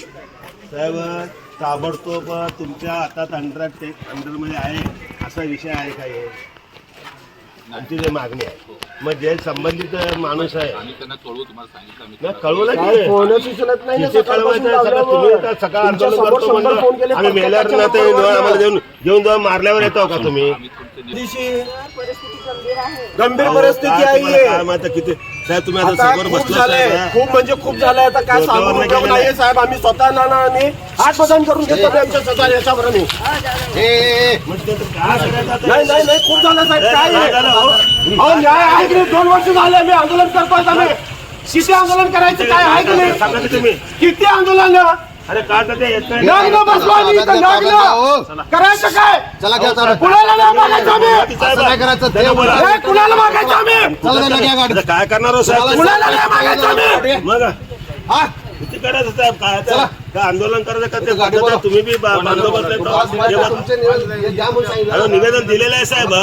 साहेब ताबडतोब तुमच्या हातात अंडर अंडरमध्ये आहे असा विषय आहे का हे? आमची जे मागणी आहे. मग जे संबंधित माणूस आहे. आम्ही त्यांना कळवू तुम्हाला सांगितलं आम्ही नाही, कळवलं काय की फोनच उचलत नाही ना किती कळवायचं सकाळपासून सगळं तुम्ही लावल्यावर. तर सकाळ तुमच्या आंदोलन समोर करतो शंभर म्हणलं. फोन केले आम्ही मेल्यावर ना ते प्रत्येकाच्या आम्हाला घेऊन घेऊन जाऊन मारल्यावर येतो का तुम्ही? आम्ही तुमचे निर्णय दिवशी परिस्थिती गंभीर आहे परिस्थिती काय आहे. काय माहिती किती साहेब तुम्ही आता आता समोर खूप बसला झालंय. खूप म्हणजे खूप झालंय. आता काय डोक्यावर सांगून नाही उपयोग गेलेलं नाहीये साहेब आम्ही स्वतः ना ना आम्ही हात बदन करून घेतो आम्ही आमच्या स्वतः याच्यावर आम्ही? नाही नाही नाही खूप झालं साहेब काय आहे? हो? अहो न्याय आहे की नाही? दोन वर्ष झाले आम्ही आंदोलन करतोय आम्ही. किती आंदोलन करायचं काय आहे की सांगा नाही तुम्ही. किती आंदोलन? अरे काय तर ते येत नाही. लग्न बसलो आम्ही इथं लग्न. करायचं काय? चला घ्या चला. कुणाला नाही मागायचं आम्ही? असं नाही करायचं? ते बोला. हे कुणाला मागायचं आम्ही? आता काय करणार हो साहेब? कुणाला नाही मागायचं आम्ही मग? हा? किती करायचं साहेब? काय आता? काय आंदोलन करायचं का. तुम्ही बी बा- बंदोबस्त आहे तो. बघा. तुमचे निवेदन द्या म्हणून सांगितलं. अहो, निवेदन दिलेलं आहे साहेब